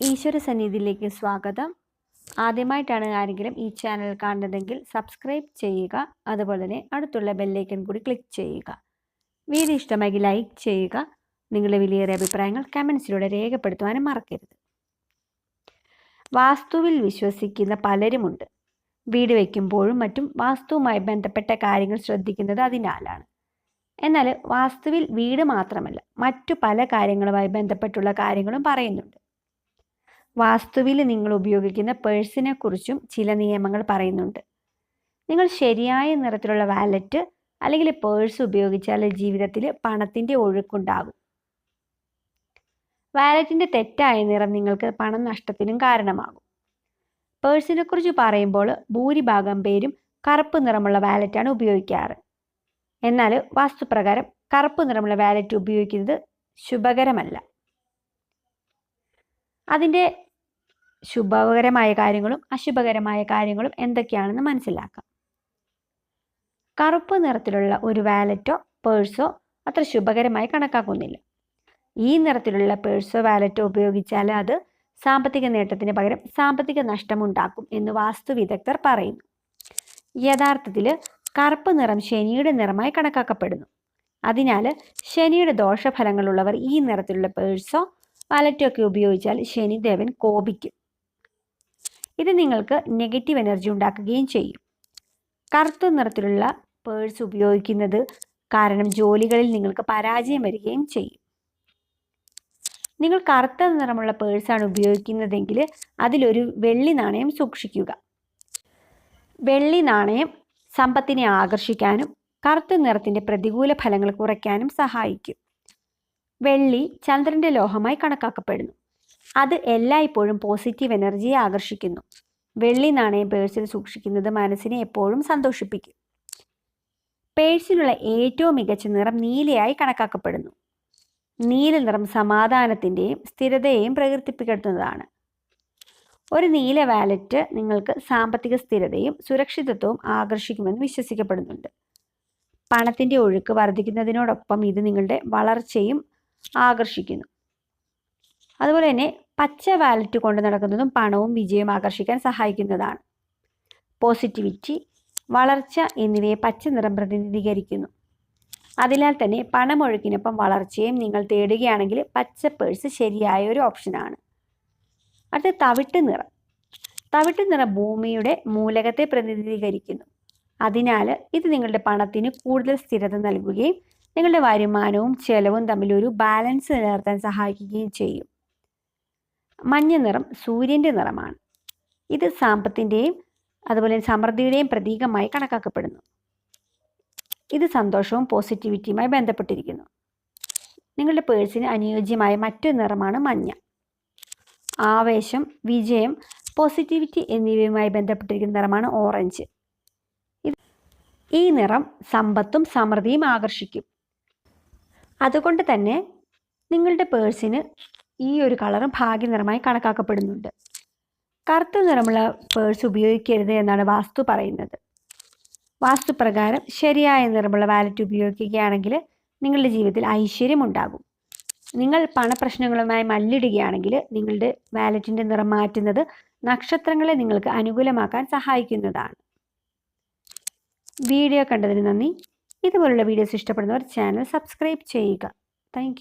ഈശ്വര സന്നിധിയിലേക്ക് സ്വാഗതം. ആദ്യമായിട്ടാണ് ആരെങ്കിലും ഈ ചാനൽ കാണുന്നതെങ്കിൽ സബ്സ്ക്രൈബ് ചെയ്യുക അതുപോലെ തന്നെ അടുത്തുള്ള ബെല്ലൈക്കൺ കൂടി ക്ലിക്ക് ചെയ്യുക. വീഡിയോ ഇഷ്ടമായി ലൈക്ക് ചെയ്യുക നിങ്ങളുടെ വിലയേറിയ അഭിപ്രായങ്ങൾ കമൻസിലൂടെ രേഖപ്പെടുത്തുവാനും മറക്കരുത്. വാസ്തുവിൽ വിശ്വസിക്കുന്ന പലരുമുണ്ട്. വീട് വയ്ക്കുമ്പോഴും മറ്റും വാസ്തുവുമായി ബന്ധപ്പെട്ട കാര്യങ്ങൾ ശ്രദ്ധിക്കുന്നത് അതിനാലാണ്. എന്നാൽ വാസ്തുവിൽ വീട് മാത്രമല്ല മറ്റു പല കാര്യങ്ങളുമായി ബന്ധപ്പെട്ടുള്ള കാര്യങ്ങളും പറയുന്നുണ്ട്. വാസ്തുവിൽ നിങ്ങൾ ഉപയോഗിക്കുന്ന പേഴ്സിനെ കുറിച്ചും ചില നിയമങ്ങൾ പറയുന്നുണ്ട്. നിങ്ങൾ ശരിയായ നിറത്തിലുള്ള വാലറ്റ് അല്ലെങ്കിൽ പേഴ്സ് ഉപയോഗിച്ചാൽ ജീവിതത്തിൽ പണത്തിന്റെ ഒഴുക്കുണ്ടാകും. വാലറ്റിന്റെ തെറ്റായ നിറം നിങ്ങൾക്ക് പണം നഷ്ടത്തിനും കാരണമാകും. പേഴ്സിനെ കുറിച്ച് പറയുമ്പോൾ ഭൂരിഭാഗം പേരും കറുപ്പ് നിറമുള്ള വാലറ്റാണ് ഉപയോഗിക്കാറ്. എന്നാൽ വാസ്തുപ്രകാരം കറുപ്പ് നിറമുള്ള വാലറ്റ് ഉപയോഗിക്കുന്നത് ശുഭകരമല്ല. അതിന്റെ ശുഭകരമായ കാര്യങ്ങളും അശുഭകരമായ കാര്യങ്ങളും എന്തൊക്കെയാണെന്ന് മനസ്സിലാക്കാം. കറുപ്പ് നിറത്തിലുള്ള ഒരു വാലറ്റോ പേഴ്സോ അത്ര ശുഭകരമായി കണക്കാക്കുന്നില്ല. ഈ നിറത്തിലുള്ള പേഴ്സോ വാലറ്റോ ഉപയോഗിച്ചാൽ അത് സാമ്പത്തിക നേട്ടത്തിന് പകരം സാമ്പത്തിക നഷ്ടമുണ്ടാക്കും എന്ന് വാസ്തു വിദഗ്ധർ പറയുന്നു. യഥാർത്ഥത്തിൽ കറുപ്പ് നിറം ശനിയുടെ നിറമായി കണക്കാക്കപ്പെടുന്നു. അതിനാൽ ശനിയുടെ ദോഷഫലങ്ങളുള്ളവർ ഈ നിറത്തിലുള്ള പേഴ്സോ വാലറ്റോ ഒക്കെ ഉപയോഗിച്ചാൽ ശനിദേവൻ കോപിക്കും. ഇത് നിങ്ങൾക്ക് നെഗറ്റീവ് എനർജി ഉണ്ടാക്കുകയും ചെയ്യും. കറുത്ത നിറത്തിലുള്ള പേഴ്സ് ഉപയോഗിക്കുന്നത് കാരണം ജോലികളിൽ നിങ്ങൾക്ക് പരാജയം വരികയും ചെയ്യും. നിങ്ങൾ കറുത്ത നിറമുള്ള പേഴ്സാണ് ഉപയോഗിക്കുന്നതെങ്കിൽ അതിലൊരു വെള്ളി നാണയം സൂക്ഷിക്കുക. വെള്ളി നാണയം സമ്പത്തിനെ ആകർഷിക്കാനും കറുത്ത നിറത്തിന്റെ പ്രതികൂല ഫലങ്ങൾ കുറയ്ക്കാനും സഹായിക്കും. വെള്ളി ചന്ദ്രന്റെ ലോഹമായി കണക്കാക്കപ്പെടുന്നു. അത് എല്ലായ്പ്പോഴും പോസിറ്റീവ് എനർജിയെ ആകർഷിക്കുന്നു. വെള്ളി നാണയം പേഴ്സിൽ സൂക്ഷിക്കുന്നത് മനസ്സിനെ എപ്പോഴും സന്തോഷിപ്പിക്കും. പേഴ്സിനുള്ള ഏറ്റവും മികച്ച നിറം നീലയായി കണക്കാക്കപ്പെടുന്നു. നീല നിറം സമാധാനത്തിന്റെയും സ്ഥിരതയെയും പ്രകീർത്തിപ്പിക്കുന്നതാണ് ഒരു നീല വാലറ്റ് നിങ്ങൾക്ക് സാമ്പത്തിക സ്ഥിരതയും സുരക്ഷിതത്വവും ആകർഷിക്കുമെന്ന് വിശ്വസിക്കപ്പെടുന്നുണ്ട്. പണത്തിന്റെ ഒഴുക്ക് വർദ്ധിക്കുന്നതിനോടൊപ്പം ഇത് നിങ്ങളുടെ വളർച്ചയും ആകർഷിക്കുന്നു. അതുപോലെ തന്നെ പച്ച വാലറ്റ് കൊണ്ട് നടക്കുന്നതും പണവും വിജയവും ആകർഷിക്കാൻ സഹായിക്കുന്നതാണ്. പോസിറ്റിവിറ്റി വളർച്ച എന്നിവയെ പച്ച നിറം പ്രതിനിധീകരിക്കുന്നു. അതിനാൽ തന്നെ പണമൊഴുക്കിനൊപ്പം വളർച്ചയും നിങ്ങൾ തേടുകയാണെങ്കിൽ പച്ച പേഴ്സ് ശരിയായ ഒരു ഓപ്ഷനാണ് അടുത്ത തവിട്ട് നിറം. തവിട്ട് നിറം ഭൂമിയുടെ മൂലകത്തെ പ്രതിനിധീകരിക്കുന്നു. അതിനാൽ ഇത് നിങ്ങളുടെ പണത്തിന് കൂടുതൽ സ്ഥിരത നൽകുകയും നിങ്ങളുടെ വരുമാനവും ചെലവും തമ്മിൽ ഒരു ബാലൻസ് നിലനിർത്താൻ സഹായിക്കുകയും ചെയ്യും. മഞ്ഞ നിറം സൂര്യന്റെ നിറമാണ്. ഇത് സാമ്പത്തിന്റെയും അതുപോലെ സമൃദ്ധിയുടെയും പ്രതീകമായി കണക്കാക്കപ്പെടുന്നു. ഇത് സന്തോഷവും പോസിറ്റിവിറ്റിയുമായി ബന്ധപ്പെട്ടിരിക്കുന്നു. നിങ്ങളുടെ പേഴ്സിന് അനുയോജ്യമായ മറ്റൊരു നിറമാണ് മഞ്ഞ. ആവേശം വിജയം പോസിറ്റിവിറ്റി എന്നിവയുമായി ബന്ധപ്പെട്ടിരിക്കുന്ന നിറമാണ് ഓറഞ്ച്. ഈ നിറം സമ്പത്തും സമൃദ്ധിയും ആകർഷിക്കും. അതുകൊണ്ട് തന്നെ നിങ്ങളുടെ പേഴ്സിന് ഈ ഒരു കളറും ഭാഗ്യനിറമായി കണക്കാക്കപ്പെടുന്നുണ്ട്. കറുത്ത നിറമുള്ള പേഴ്സ് ഉപയോഗിക്കരുത് എന്നാണ് വാസ്തു പറയുന്നത്. വാസ്തുപ്രകാരം ശരിയായ നിറമുള്ള വാലറ്റ് ഉപയോഗിക്കുകയാണെങ്കിൽ നിങ്ങളുടെ ജീവിതത്തിൽ ഐശ്വര്യം ഉണ്ടാകും. നിങ്ങൾ പണപ്രശ്നങ്ങളുമായി മല്ലിടുകയാണെങ്കിൽ നിങ്ങളുടെ വാലറ്റിന്റെ നിറം മാറ്റുന്നത് നക്ഷത്രങ്ങളെ നിങ്ങൾക്ക് അനുകൂലമാക്കാൻ സഹായിക്കുന്നതാണ്. വീഡിയോ കണ്ടതിന് നന്ദി. ഇതുപോലുള്ള വീഡിയോസ് ഇഷ്ടപ്പെടുന്നവർ ചാനൽ സബ്സ്ക്രൈബ് ചെയ്യുക. താങ്ക്